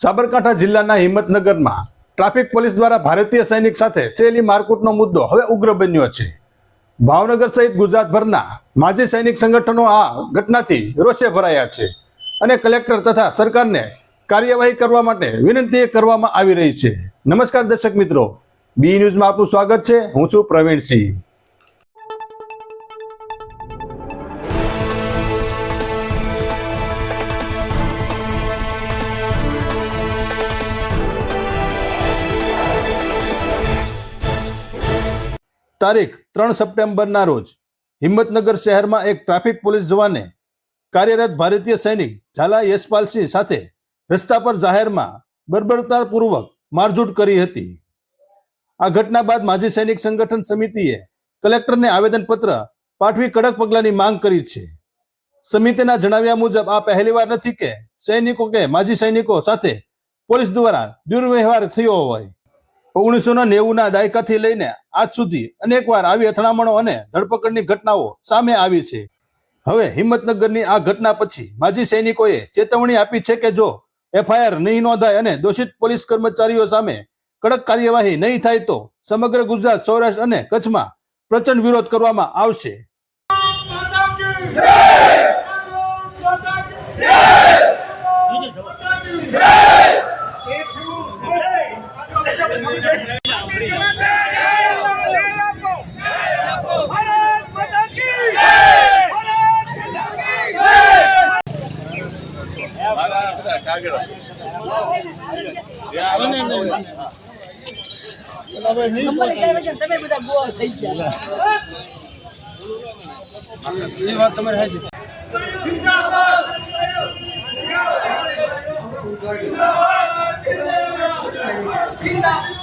સાબરકાંઠા જિલ્લાના હિંમતનગરમાં traffic police દ્વારા ભારતીય સૈનિક સાથે થયેલી મારકૂટનો મુદ્દો હવે ઉગ્ર બન્યો છે. ભાવનગર સહિત ગુજરાતભરના માજી સૈનિક સંગઠનો આ ઘટનાથી રોષે ભરાયા છે અને કલેક્ટર તથા સરકારને કાર્યવાહી કરવા માટે વિનંતી કરવામાં આવી રહી છે. નમસ્કાર દર્શક મિત્રો. બી ન્યૂઝમાં આપનું સ્વાગત છે. હું છું પ્રવીણસિંહ. તારીખ ત્રણ સપ્ટેમ્બરના રોજ હિંમતનગર શહેરમાં એક ટ્રાફિક પોલીસ જવાને કાર્યરત ભારતીય સૈનિક ઝાલા યશપાલસિંહ સાથે રસ્તા પર જાહેરમાં બર્બરતાપૂર્વક મારઝૂટ કરી હતી. આ ઘટના બાદ માજી સૈનિક સંગઠન સમિતિએ કલેક્ટરને આવેદનપત્ર પાઠવી કડક પગલાંની માંગ કરી છે. સમિતિના જણાવ્યા મુજબ, આ પહેલીવાર નથી કે સૈનિકો કે માજી સૈનિકો સાથે પોલીસ દ્વારા દુર્વ્યવહાર થયો હોય. ઓગણીસો નેવુંના દાયકાથી લઈને આજ સુધી અનેકવાર આવી અથડામણો અને ધરપકડની ઘટનાઓ સામે આવી છે. હવે હિંમતનગરની આ ઘટના પછી માજી સૈનિકોએ ચેતવણી આપી છે કે જો એફઆઈઆર નહીં નોંધાય અને દોષિત પોલીસ કર્મચારીઓ સામે કડક કાર્યવાહી નહીં થાય તો સમગ્ર ગુજરાત સૌરાષ્ટ્ર અને કચ્છમાં પ્રચંડ વિરોધ કરવામાં આવશે. એ વાત તમારી હાચી અમે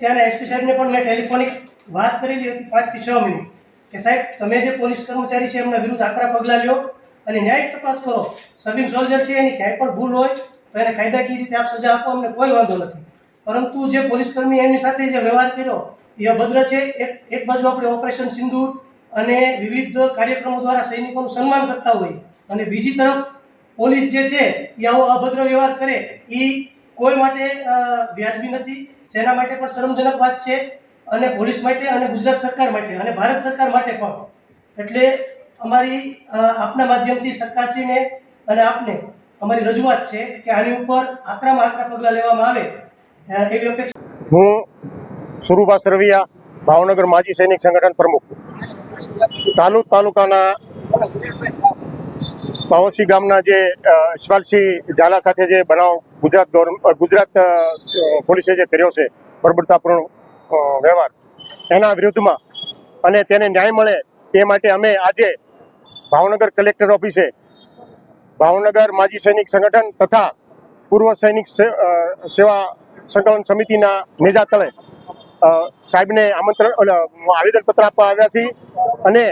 ત્યાંના એસપી સાહેબને પણ મેં ટેલિફોનિક વાત કરેલી હતી પાંચથી છ મિનિટ કે સાહેબ, તમે જે પોલીસ કર્મચારી છે, એમના વિરુદ્ધ આકરા પગલાં લ્યો અને ન્યાયિક તપાસ કરો. સબિંગ સોલ્જર છે, એની ક્યાંય પણ ભૂલ હોય, તો એને કાયદાકીય રીતે આપ સજા આપો, અમને કોઈ વાંધો નથી. પરંતુ જે પોલીસ કર્મી એમની સાથે જે વ્યવહાર કર્યો, એ અભદ્ર છે. એક એક બાજુ આપણે ઓપરેશન સિંદૂર અને વિવિધ કાર્યક્રમો દ્વારા સૈનિકોનું સન્માન કરતા હોય અને બીજી તરફ પોલીસ જે છે, એ આવો અભદ્ર વ્યવહાર કરે, એ કોઈ માટે વ્યાજબી નથી. સેના માટે પણ શરમજનક વાત છે અને પોલીસ માટે અને ગુજરાત સરકાર માટે અને ભારત સરકાર માટે પણ. એટલે અમારી આપના માધ્યમથી સરકારશ્રીને અને આપને અમારી રજૂઆત છે કે આની ઉપર આકરામાં આકરા પગલાં લેવામાં આવે એવી અપેક્ષા. હું સુરુભા સરવિયા ભાવનગર માજી સૈનિક સંગઠન પ્રમુખ. તાલુક તાલુકાના પાવસી ગામના જે અ, ઈશમાલસિંહ ઝાલા સાથે જે બનાવ ગુજરાત ગુજરાત પોલીસે જે કર્યો છે બર્બરતાપૂર્ણ વ્યવહાર એના વિરુદ્ધમાં અને તેને ન્યાય મળે એ માટે અમે આજે ભાવનગર કલેક્ટર ઓફિસે ભાવનગર માજી સૈનિક સંગઠન તથા પૂર્વ સૈનિક સેવા સંકલન સમિતિના નેજા તળે સાહેબને આમંત્રણ આવેદન આવેદનપત્ર આપવા આવ્યા છીએ અને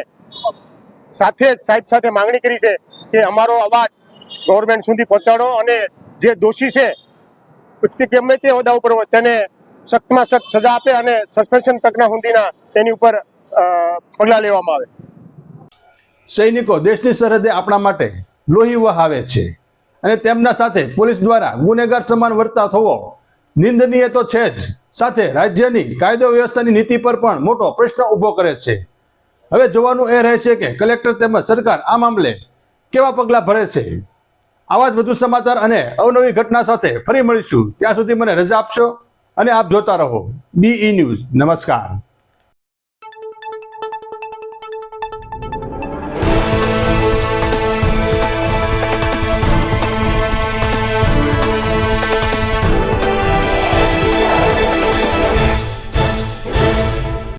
સાથે જ સાહેબ સાથે માંગણી કરી છે કે અમારો અવાજ ગવર્મેન્ટ સુધી પહોંચાડો અને જે દોષી છે ગમે તે હોદ્દા ઉપર હોય, તેને સખ્તમાં સખ્ત સજા આપે અને સસ્પેન્શન તકના સુધીના તેની ઉપર પગલાં લેવામાં આવે. સૈનિકો, દેશની સરહદે આપણા માટે લોહી વહાવે છે અને તેમના સાથે પોલીસ દ્વારા ગુનેગાર સમાન વર્તા થવો નિંદનીય તો છે જ. સાથે રાજ્યની કાયદો વ્યવસ્થાની નીતિ પર પણ મોટો પ્રશ્ન ઊભો કરે છે. હવે જોવાનું એ રહેશે કે કલેક્ટર તેમજ સરકાર આ મામલે કેવા પગલાં ભરે છે? આવા જ વધુ સમાચાર અને અવનવી ઘટના સાથે ફરી મળીશું. ત્યાં સુધી મને રજા આપશો અને આપ જોતા રહો. બીઈ ન્યૂઝ નમસ્કાર.